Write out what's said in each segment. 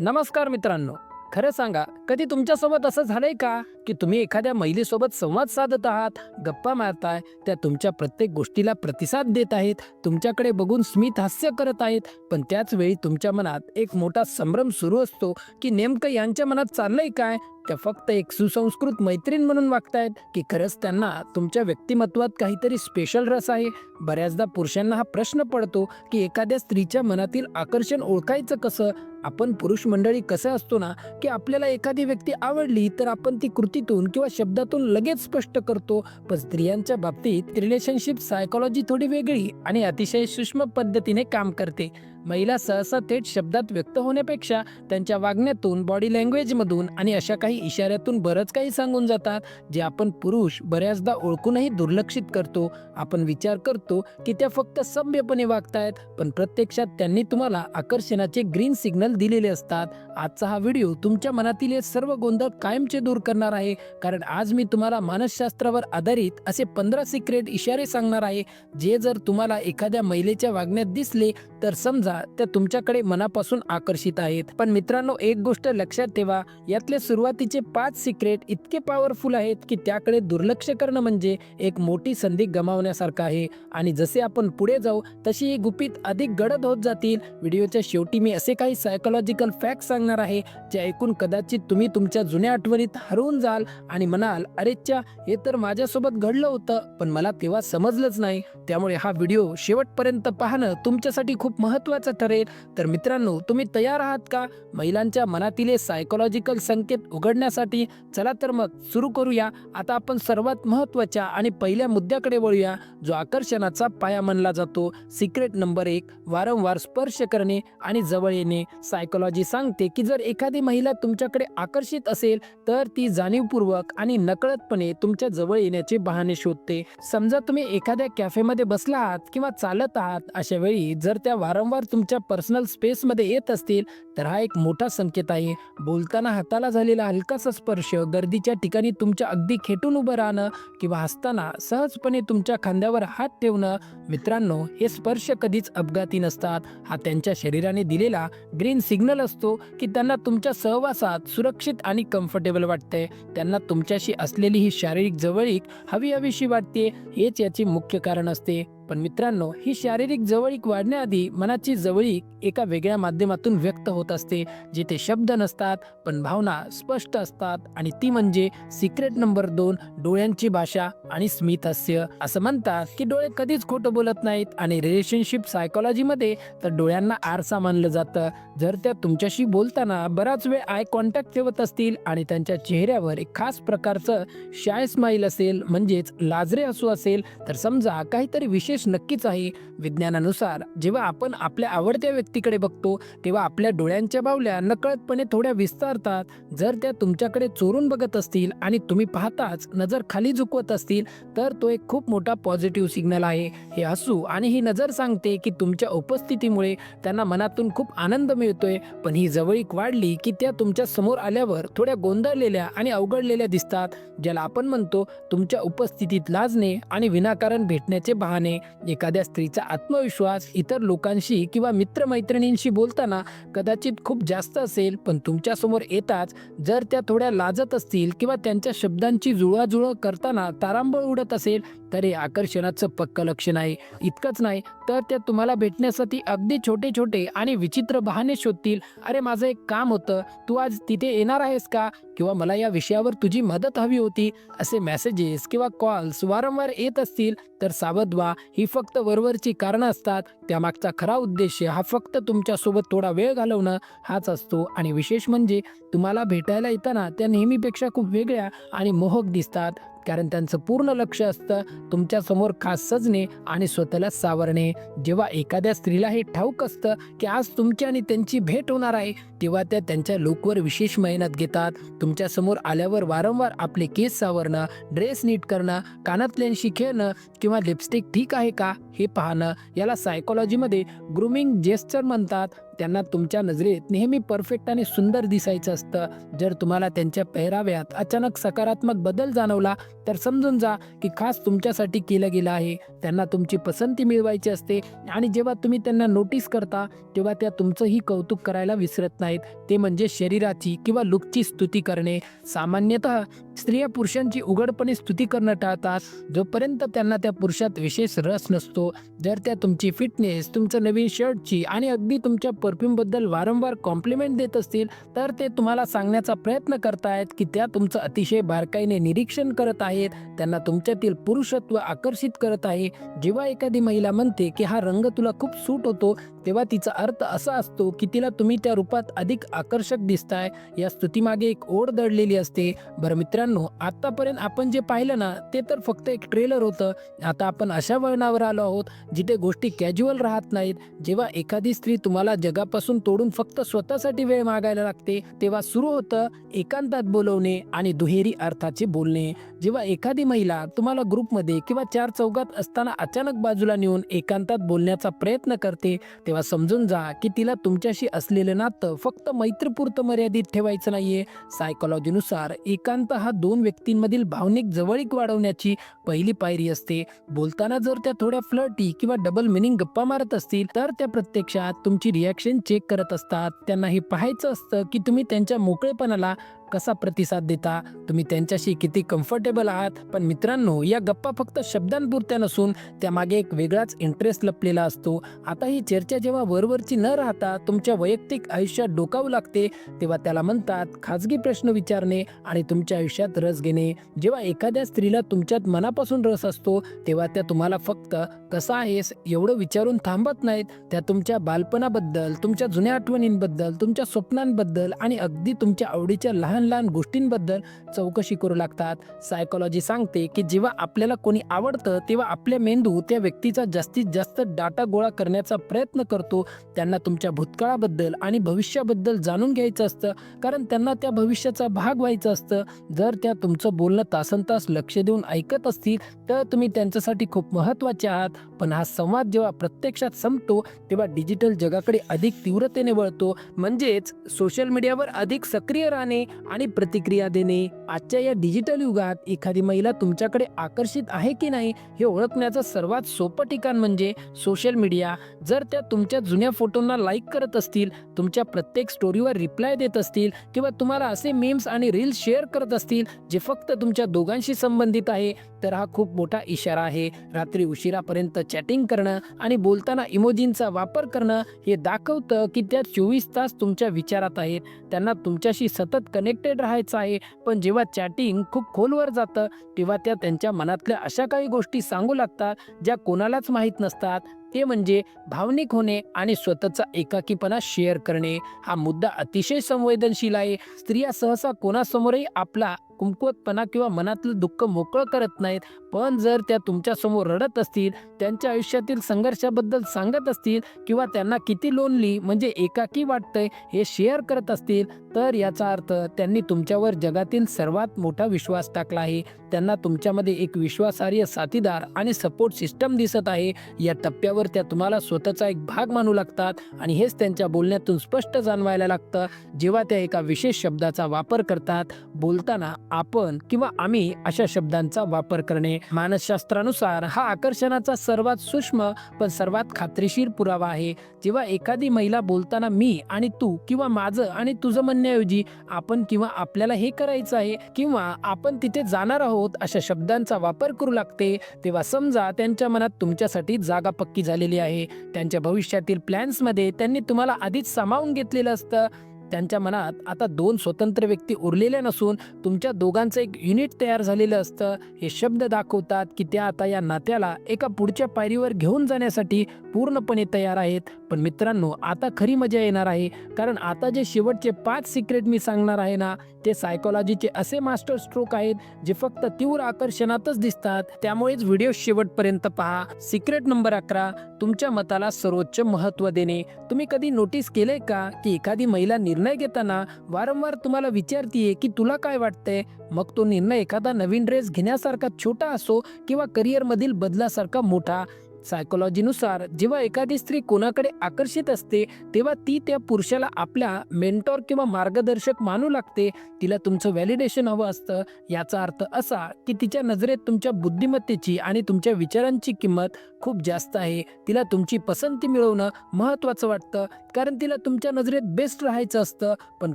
नमस्कार मित्रांनो. खरं सांगा कधी तुमच्यासोबत असं झालंय का? की तुम्ही एखाद्या महिलेसोबत संवाद साधत आहात गप्पा मारताय त्या तुमच्या प्रत्येक गोष्टीला प्रतिसाद देत आहेत तुमच्याकडे बघून स्मित हास्य करत आहेत पण त्याच वेळी तुमच्या मनात एक मोठा संभ्रम सुरू असतो की नेमकं यांच्या मनात चाललंय काय? त्या फक्त एक सुसंस्कृत मैत्रीण म्हणून वागतायत की खरंच त्यांना तुमच्या व्यक्तिमत्वात काहीतरी स्पेशल रस आहे? बऱ्याचदा पुरुषांना हा प्रश्न पडतो की एखाद्या स्त्रीच्या मनातील आकर्षण ओळखायचं कसं? आपण पुरुष मंडळी कसं असतो ना की आपल्याला एखादी व्यक्ती आवडली तर आपण ती कृतीतून किंवा शब्दातून लगेच स्पष्ट करतो. पण स्त्रियांच्या बाबतीत रिलेशनशिप सायकोलॉजी थोडी वेगळी आणि अतिशय सूक्ष्म पद्धतीने काम करते. महिला सहसा थेट शब्दात व्यक्त होण्यापेक्षा त्यांच्या वागण्यातून बॉडी लँग्वेजमधून आणि अशा काही इशाऱ्यातून बरंच काही सांगून जातात जे आपण पुरुष बऱ्याचदा ओळखूनही दुर्लक्षित करतो. आपण विचार करतो की त्या फक्त सभ्यपणे वागतायत पण प्रत्यक्षात त्यांनी तुम्हाला आकर्षणाचे ग्रीन सिग्नल दिलेले असतात. आजचा हा व्हिडिओ तुमच्या मनातील हे सर्व गोंधळ कायमचे दूर करणार आहे कारण आज मी तुम्हाला मानसशास्त्रावर आधारित असे पंधरा सिक्रेट इशारे सांगणार आहे. जे जर तुम्हाला एखाद्या महिलेच्या वागण्यात दिसले तर समजा त्या तुमच्याकडे मनापासून आकर्षित आहेत. पण मित्रांनो एक गोष्ट लक्षात ठेवा यातले सुरुवातीचे पाच सिक्रेट इतके पॉवरफुल आहेत की त्याकडे दुर्लक्ष करणं म्हणजे एक मोठी संधी गमावण्यासारखं आहे. आणि जसे आपण पुढे जाऊ तशी ही गुपित अधिक गडद होत जातील. व्हिडिओच्या शेवटी मी असे काही सायकोलॉजिकल फॅक्ट सांगणार आहे जे ऐकून कदाचित तुम्ही तुमच्या जुन्या आठवणीत हरवून जाल आणि म्हणाल अरेच्या हे तर माझ्यासोबत घडलं होतं पण मला तेव्हा समजलंच नाही. त्यामुळे हा व्हिडिओ शेवटपर्यंत पाहणं तुमच्यासाठी खूप महत्त्वाचं ठरेल. तर मित्रांनो तुम्ही तयार आहात का? महिलांच्या मनातील सायकोलॉजिकल संकेत उघडण्यासाठी चला तर मग सुरू करूया. आता आपण सर्वात महत्त्वाच्या आणि पहिल्या मुद्द्याकडे वळूया जो आकर्षणाचा पाया मानला जातो. सिक्रेट नंबर एक वारंवार स्पर्श करणे आणि जवळ येणे. सायकोलॉजी सांगते की जर एखादी महिला तुमच्याकडे आकर्षित असेल तर ती जाणीवपूर्वक आणि नकळतपणे तुमच्या जवळ येण्याचे बहाणे शोधते. समजा तुम्ही एखाद्या कॅफेमध्ये बसला आहात किंवा चालत आहात अशा वेळी जर त्या वारंवार तुमच्या पर्सनल स्पेसमध्ये येत असतील तर हा एक मोठा संकेत आहे. बोलताना हाताला झालेला हलकासा स्पर्श गर्दीच्या ठिकाणी तुमच्या अगदी खेटून उभं राहणं किंवा हसताना सहजपणे तुमच्या खांद्यावर हात ठेवणं मित्रांनो हे स्पर्श कधीच अपघाती नसतात. हा त्यांच्या शरीराने दिलेला ग्रीन सिग्नल असतो की त्यांना तुमच्या सहवासात सुरक्षित आणि कम्फर्टेबल वाटते त्यांना तुमच्याशी असलेली ही शारीरिक जवळीक हवी हवीशी वाटते हेच याचे मुख्य कारण असते. पण मित्रांनो ही शारीरिक जवळीक वाढण्याआधी मनाची जवळीक एका वेगळ्या माध्यमातून व्यक्त होत असते जिथे शब्द नसतात पण भावना स्पष्ट असतात आणि ती म्हणजे सिक्रेट नंबर दोन डोळ्यांची भाषा आणि स्मितहास्य. असं म्हणतात की डोळे कधीच खोटं बोलत नाहीत आणि रिलेशनशिप सायकोलॉजीमध्ये तर डोळ्यांना आरसा मानलं जातं. जर त्या तुमच्याशी बोलताना बराच वेळ आय कॉन्टॅक्ट ठेवत असतील आणि त्यांच्या चेहऱ्यावर एक खास प्रकारचं शाय स्माईल असेल म्हणजेच लाजरे असू असेल तर समजा काहीतरी विशेष नक्कीच आहे. विज्ञानानुसार जेव्हा आपण आपल्या आवडत्या व्यक्तीकडे बघतो तेव्हा आपल्या डोळ्यांच्या बावल्या नकळतपणे थोड्या विस्तारतात. जर त्या तुमच्याकडे चोरून बघत असतील आणि तुम्ही पाहताच नजर खाली झुकवत असतील तर तो एक खूप मोठा पॉझिटिव्ह सिग्नल आहे. हे असू आणि ही नजर सांगते की तुमच्या उपस्थितीमुळे त्यांना मनातून खूप आनंद मिळतोय पण ही जवळीक वाढली की त्या तुमच्यासमोर आल्यावर थोड्या गोंधळलेल्या आणि अवघडलेल्या दिसतात ज्याला आपण म्हणतो तुमच्या उपस्थितीत लाजणे आणि विनाकारण भेटण्याचे बहाणे. एखाद्या स्त्रीचा आत्मविश्वास इतर लोकांशी किंवा मित्रमैत्रिणींशी बोलताना कदाचित खूप जास्त असेल पण तुमच्यासमोर येताच जर त्या थोड्या लाजत असतील किंवा त्यांच्या शब्दांची जुळवाजुळव करताना तारांबळ उडत असेल तर हे आकर्षणाचं पक्क लक्षण आहे. इतकंच नाही तर त्या तुम्हाला भेटण्यासाठी अगदी छोटे छोटे आणि विचित्र बहाणे शोधतील. अरे माझं एक काम होतं. तू आज तिथे येणार आहेस का? किंवा मला या विषयावर तुझी मदत हवी होती असे मेसेजेस किंवा कॉल्स वारंवार येत असतील तर सावध व्हा. ही फक्त वरवरची कारणं असतात. त्यामागचा खरा उद्देश हा फक्त तुमच्यासोबत थोडा वेळ घालवणं हाच असतो. आणि विशेष म्हणजे तुम्हाला भेटायला येताना त्या नेहमीपेक्षा खूप वेगळ्या आणि मोहक दिसतात. कारण त्यांचं पूर्ण लक्ष असतं तुमच्यासमोर खास सजणे आणि स्वतःला सावरणे. जेव्हा एखाद्या स्त्रीला हे ठाऊक असतं की आज तुमची आणि त्यांची भेट होणार आहे तेव्हा त्या त्यांच्या लुकवर विशेष मेहनत घेतात. तुमच्यासमोर आल्यावर वारंवार आपले केस सावरणं ड्रेस नीट करणं कानातल्यांशी खेळणं किंवा लिपस्टिक ठीक आहे का हे पाहणं याला सायकोलॉजीमध्ये ग्रुमिंग जेस्चर म्हणतात. त्यांना तुमच्या नजरेत नेहमी परफेक्ट आणि सुंदर दिसायचं असतं. जर तुम्हाला त्यांच्या पेहराव्यात अचानक सकारात्मक बदल जाणवला तर समजून जा की खास तुमच्यासाठी केलं गेलं आहे. त्यांना तुमची पसंती मिळवायची असते आणि जेव्हा तुम्ही त्यांना नोटीस करता तेव्हा त्या तुमचंही कौतुक करायला विसरत नाहीत. ते म्हणजे शरीराची किंवा लुकची स्तुती करणे. सामान्यतः स्त्रिया पुरुषांची उघडपणे स्तुती करणं टाळतात. जोपर्यंत त्यांना त्या पुरुषात विशेष रस नसतो जर त्या तुमची फिटनेस तुमचं नवीन शर्टची आणि अगदी तुमच्या परफ्यूमबद्दल वारंवार कॉम्प्लिमेंट देत असतील तर ते तुम्हाला सांगण्याचा प्रयत्न करतायत की त्या तुमचं अतिशय बारकाईने निरीक्षण करत आहेत. त्यांना तुमच्यातील पुरुषत्व आकर्षित करत आहे. जेव्हा एखादी महिला म्हणते की हा रंग तुला खूप सूट होतो तेव्हा तिचा अर्थ असा असतो की तिला तुम्ही त्या रूपात अधिक आकर्षक दिसताय. या स्तुतीमागे एक ओढ दडलेली असते. बरं मित्रांनो आत्तापर्यंत आपण जे पाहिलं ना ते तर फक्त एक ट्रेलर होतं. आता आपण अशा वळणावर आलो आहोत जिथे गोष्टी कॅज्युअल राहत नाहीत. जेव्हा एखादी स्त्री तुम्हाला जगापासून तोडून फक्त स्वतःसाठी वेळ मागायला लागते तेव्हा सुरू होतं एकांतात बोलवणे आणि दुहेरी अर्थाचे बोलणे. जेव्हा एखादी महिला तुम्हाला ग्रुपमध्ये किंवा चार चौकात असताना अचानक बाजूला नेऊन एकांतात बोलण्याचा प्रयत्न करते तेव्हा समजून जा की तिला तुमच्याशी असलेलं नातं फक्त मैत्रीपुरतं मर्यादित ठेवायचं नाहीये. सायकोलॉजीनुसार एकांत हा दोन व्यक्तींमधील भावनिक जवळीक वाढवण्याची पहिली पायरी असते. बोलताना जर त्या थोड्या फ्लर्टी किंवा डबल मिनिंग गप्पा मारत असतील तर त्या प्रत्यक्षात तुमची रिॲक्शन चेक करत असतात. त्यांना हे पाहायचं असतं की तुम्ही त्यांच्या मोकळेपणाला कसा प्रतिसाद देता? तुम्ही त्यांच्याशी किती कम्फर्टेबल आहात? पण मित्रांनो या गप्पा फक्त शब्दांपुरत्या नसून त्यामागे एक वेगळाच इंटरेस्ट लपलेला असतो. आता ही चर्चा जेव्हा वरवरची न राहता तुमच्या वैयक्तिक आयुष्यात डोकावू लागते तेव्हा त्याला म्हणतात खाजगी प्रश्न विचारणे आणि तुमच्या आयुष्यात रस घेणे. जेव्हा एखाद्या स्त्रीला तुमच्यात मनापासून रस असतो तेव्हा त्या तुम्हाला फक्त कसा आहेस? एवढं विचारून थांबत नाहीत. त्या तुमच्या बालपणाबद्दल तुमच्या जुन्या आठवणींबद्दल तुमच्या स्वप्नांबद्दल आणि अगदी तुमच्या आवडीच्या लहान लहान लहान गोष्टींबद्दल चौकशी करू लागतात. सायकोलॉजी सांगते की जेव्हा आपल्याला कोणी आवडतं तेव्हा आपल्या मेंदू त्या व्यक्तीचा जास्तीत जास्त डाटा गोळा करण्याचा प्रयत्न करतो. त्यांना तुमच्या भूतकाळाबद्दल आणि भविष्याबद्दल जाणून घ्यायचं असतं कारण त्यांना त्या भविष्याचा भाग व्हायचं असतं. जर त्या तुमचं बोलणं तासन तास लक्ष देऊन ऐकत असतील तर तुम्ही त्यांच्यासाठी खूप महत्त्वाचे आहात. पण हा संवाद जेव्हा प्रत्यक्षात संपतो तेव्हा डिजिटल जगाकडे अधिक तीव्रतेने वळतो. म्हणजेच सोशल मीडियावर अधिक सक्रिय राहणे आणि प्रतिक्रिया देणे. आजच्या या डिजिटल युगात एखादी महिला तुमच्याकडे आकर्षित आहे की नाही हे ओळखण्याचं सर्वात सोपं ठिकाण म्हणजे सोशल मीडिया जर त्या तुमच्या जुन्या फोटोंना लाईक करत असतील तुमच्या प्रत्येक स्टोरीवर रिप्लाय देत असतील किंवा तुम्हाला असे मेम्स आणि रील्स शेअर करत असतील जे फक्त तुमच्या दोघांशी संबंधित आहे तर हा खूप मोठा इशारा आहे. रात्री उशिरापर्यंत चॅटिंग करणं आणि बोलताना इमोजींचा वापर करणं हे दाखवतं की त्या चोवीस तास तुमच्या विचारात आहेत. त्यांना तुमच्याशी सतत कनेक्ट कनेक्टेड राहायचं आहे. पण जेव्हा चॅटिंग खूप खोलवर जातं तेव्हा त्या त्यांच्या मनातल्या अशा काही गोष्टी सांगू लागतात ज्या कोणालाच माहीत नसतात. ते म्हणजे भावनिक होणे आणि स्वतःचा एकाकीपणा शेअर करणे. हा मुद्दा अतिशय संवेदनशील आहे. स्त्रिया सहसा कोणासमोरही आपला कुमकुवतपणा किंवा मनातलं दुःख मोकळं करत नाहीत पण जर त्या तुमच्यासमोर रडत असतील त्यांच्या आयुष्यातील संघर्षाबद्दल सांगत असतील किंवा त्यांना किती लोनली म्हणजे एकाकी वाटतंय हे शेअर करत असतील तर याचा अर्थ त्यांनी तुमच्यावर जगातील सर्वात मोठा विश्वास टाकला आहे. त्यांना तुमच्यामध्ये एक विश्वासार्ह साथीदार आणि सपोर्ट सिस्टम दिसत आहे. या टप्प्यावर त्या तुम्हाला स्वतःचा एक भाग मानू लागतात आणि हेच त्यांच्या बोलण्यातून स्पष्ट जाणवायला लागतं. जेव्हा त्या एका विशेष शब्दाचा वापर करतात बोलताना आपण किंवा आम्ही अशा शब्दांचा वापर करणे. मानसशास्त्रानुसार हा आकर्षणाचा सर्वात सूक्ष्म पण सर्वात खात्रीशीर पुरावा आहे. जेव्हा एखादी महिला बोलताना मी आणि तू किंवा माझं आणि तुझं म्हणण्याऐवजी आपण किंवा आपल्याला हे करायचं आहे किंवा आपण तिथे जाणार आहोत अशा शब्दांचा वापर करू लागते तेव्हा समजा त्यांच्या मनात तुमच्यासाठी जागा पक्की झालेली आहे. त्यांच्या भविष्यातील प्लॅन्समध्ये त्यांनी तुम्हाला आधीच सामावून घेतलेलं असतं. त्यांच्या मनात आता दोन स्वतंत्र व्यक्ती उरलेल्या नसून तुमच्या दोघांचं एक युनिट तयार झालेलं असतं. हे शब्द दाखवतात की त्या आता या नात्याला एका पुढच्या पायरीवर घेऊन जाण्यासाठी पूर्णपणे तयार आहेत. पण मित्रांनो आता खरी मजा येणार आहे. कारण आता जे शेवटचे पाच सिक्रेट मी सांगणार आहे ना ते सायकोलॉजीचे असे मास्टर स्ट्रोक आहेत जे फक्त तीव्र आकर्षणातच दिसतात. त्यामुळेच व्हिडिओ शेवटपर्यंत पहा. सिक्रेट नंबर अकरा तुमच्या मताला सर्वोच्च महत्त्व देणे. तुम्ही कधी नोटीस केलंय का की एखादी महिला निर्णय घेताना वारंवार तुम्हाला विचारतीये की तुला काय वाटतंय? मग तो निर्णय एखादा नवीन ड्रेस घेण्यासारखा छोटा असो किंवा करिअरमधील बदलासारखा मोठा. सायकोलॉजीनुसार जेव्हा एखादी स्त्री कोणाकडे आकर्षित असते तेव्हा ती त्या पुरुषाला आपल्या मेंटॉर किंवा मार्गदर्शक मानू लागते. तिला तुमचं व्हॅलिडेशन हवं असतं. याचा अर्थ असा की तिच्या नजरेत तुमच्या बुद्धिमत्तेची आणि तुमच्या विचारांची किंमत खूप जास्त आहे. तिला तुमची पसंती मिळवणं महत्त्वाचं वाटतं. कारण तिला तुमच्या नजरेत बेस्ट राहायचं असतं. पण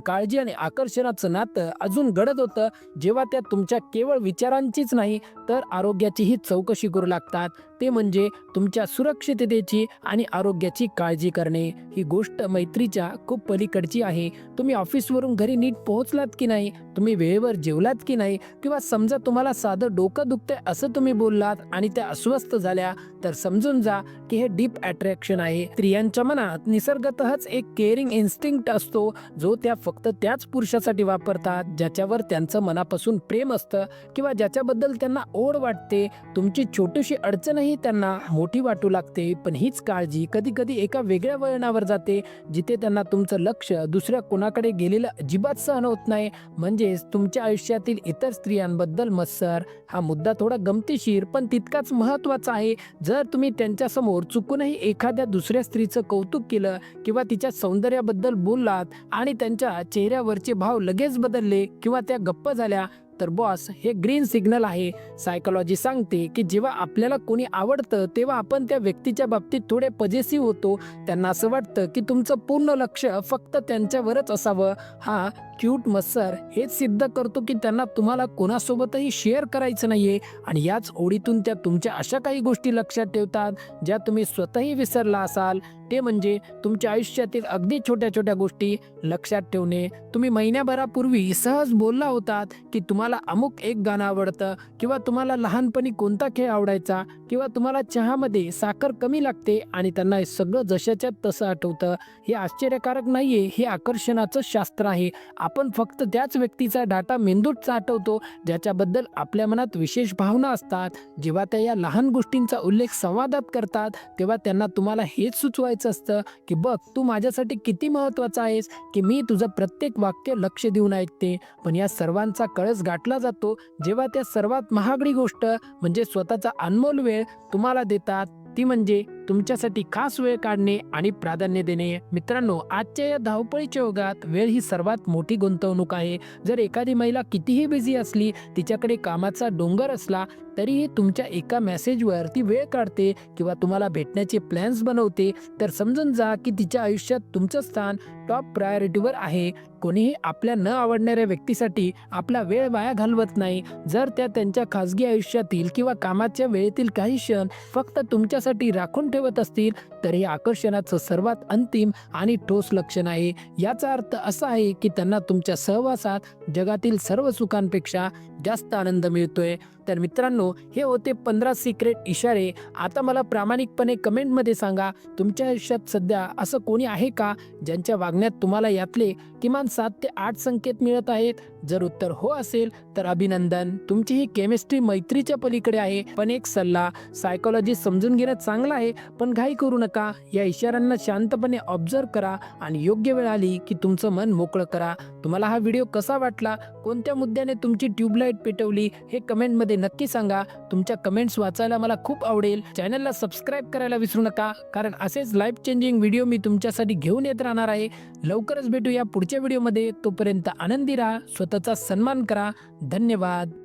काळजी आणि आकर्षणाचं नातं अजून घडत होतं. जेव्हा त्या तुमच्या केवळ विचारांचीच नाही तर आरोग्याचीही चौकशी करू लागतात. ते म्हणजे तुमच्या सुरक्षिततेची आणि आरोग्याची काळजी करणे. ही गोष्ट मैत्रीच्या खूप पलीकडची आहे. तुम्ही ऑफिसवरून घरी नीट पोहोचलात की नाही? तुम्ही वेळेवर जेवलात की नाही? किंवा समजा तुम्हाला साधं डोकं दुखतंय असं तुम्ही बोललात आणि त्या अस्वस्थ झाल्या तर समजून जा की हे डीप अट्रॅक्शन आहे. स्त्रियांच्या मनात त्यांनाच एक केअरिंग इन्स्टिंक्ट असतो जो त्या फक्त त्याच पुरुषासाठी वापरतात ज्याच्यावर त्यांचं मनापासून प्रेम असतं किंवा ज्याच्याबद्दल त्यांना ओढ वाटते. तुमची छोटीशी अडचणही त्यांना मोठी वाटू लागते पण हीच काळजी कधी कधी एका वेगळ्या वळणावर जाते जिथे त्यांना तुमचं लक्ष दुसऱ्या कोणाकडे गेलेलं अजिबात सहन होत नाही. म्हणजेच तुमच्या आयुष्यातील इतर स्त्रियांबद्दल मत्सर हा मुद्दा थोडा गमतीशीर पण तितकाच महत्त्वाचा आहे. जर तुम्ही त्यांच्यासमोर चुकूनही एखाद्या दुसऱ्या स्त्रीचं कौतुक केलं किंवा किंवा तिच्या सौंदर्याबद्दल बोललात आणि त्यांच्या चेहऱ्यावरचे भाव लगेच बदलले किंवा त्या गप्प झाल्या तर बॉस हे ग्रीन सिग्नल आहे. सायकोलॉजी सांगते की जेव्हा आपल्याला कोणी आवडतं तेव्हा आपण त्या व्यक्तीच्या बाबतीत थोडे पजेसिव्ह होतो. त्यांना असं वाटतं की तुमचं पूर्ण लक्ष फक्त त्यांच्यावरच असावं. हा क्यूट मत्सर हेच सिद्ध करतो की त्यांना तुम्हाला कोणासोबतही शेअर करायचं नाहीये आणि याच ओळीतून त्या तुमच्या अशा काही गोष्टी लक्षात ठेवतात ज्या तुम्ही स्वतःही विसरला असाल. ते म्हणजे तुमच्या आयुष्यातील अगदी छोट्या छोट्या गोष्टी लक्षात ठेवणे. तुम्ही महिन्याभरापूर्वी सहज बोलला होतात की तुम्हाला अमुक एक गाणं आवडतं किंवा तुम्हाला लहानपणी कोणता खेळ आवडायचा किंवा तुम्हाला चहामध्ये साखर कमी लागते आणि त्यांना हे सगळं जशाच्या तसं आठवतं. हे आश्चर्यकारक नाही आहे हे आकर्षणाचं शास्त्र आहे. आपण फक्त त्याच व्यक्तीचा डाटा मेंदूत साठवतो ज्याच्याबद्दल आपल्या मनात विशेष भावना असतात. जेव्हा त्या या लहान गोष्टींचा उल्लेख संवादात करतात तेव्हा त्यांना तुम्हाला हेच सुचवायचं असतं की बघ तू माझ्यासाठी किती महत्त्वाचा आहेस की मी तुझं प्रत्येक वाक्य लक्ष देऊन ऐकते. पण या सर्वांचा कळस गाठला जातो जेव्हा त्या सर्वात महागडी गोष्ट म्हणजे स्वतःचा अनमोल वेळ तुम्हाला देतात. ती म्हणजे तुमच्यासाठी खास वेळ काढणे आणि प्राधान्य देणे. मित्रांनो आजच्या या धावपळीच्या युगात वेळ ही सर्वात मोठी गुंतवणूक आहे. जर एखादी महिला कितीही बिझी असली तिच्याकडे कामाचा डोंगर असला तरीही तुमच्या एका मेसेजवर ती वेळ काढते किंवा तुम्हाला भेटण्याचे प्लॅन्स बनवते. तर समजून जा की तिच्या आयुष्यात तुमचं स्थान टॉप प्रायोरिटीवर आहे. कोणीही आपल्या न आवडणाऱ्या व्यक्तीसाठी आपला वेळ वाया घालवत नाही. जर त्या त्यांच्या खाजगी आयुष्यातील किंवा कामाच्या वेळेतील काही क्षण फक्त तुमच्यासाठी राखून ठेवत असतील तर हे आकर्षणाचं सर्वात अंतिम आणि ठोस लक्षण आहे. याचा अर्थ असा आहे की त्यांना तुमच्या सहवासात जगातील सर्व सुखांपेक्षा जास्त आनंद मिळतोय. तर मित्रांनो हे होते पंधरा सिक्रेट इशारे. आता मला प्रामाणिकपणे कमेंटमध्ये सांगा तुमच्या आयुष्यात सध्या असं कोणी आहे का ज्यांच्या वागण्यात तुम्हाला यातले किमान सात ते आठ संकेत मिळत आहेत? जर उत्तर हो असेल तर अभिनंदन. तुमची ही केमिस्ट्री मैत्रीच्या पलीकडे आहे. पण एक सल्ला सायकोलॉजी समजून घेणं चांगलं आहे पण घाई करू नका. या इशाऱ्यांना शांतपणे ऑब्झर्व करा आणि योग्य वेळ आली की तुमचं मन मोकळं करा. तुम्हाला हा व्हिडिओ कसा वाटला? कोणत्या मुद्द्याने तुमची ट्यूबलाईट पेटवली? हे कमेंटमध्ये कमेंटमध्ये नक्की सांगा. तुमच्या कमेंट्स वाचायला मला खूप आवडेल. चॅनलला सबस्क्राईब करायला विसरू नका. कारण असेच लाईफ चेंजिंग व्हिडिओ मी तुमच्यासाठी घेऊन येत राहणार आहे. लवकरच भेटूया पुढच्या व्हिडिओमध्ये तोपर्यंत आनंदी राहा स्वतःचा सन्मान करा. धन्यवाद.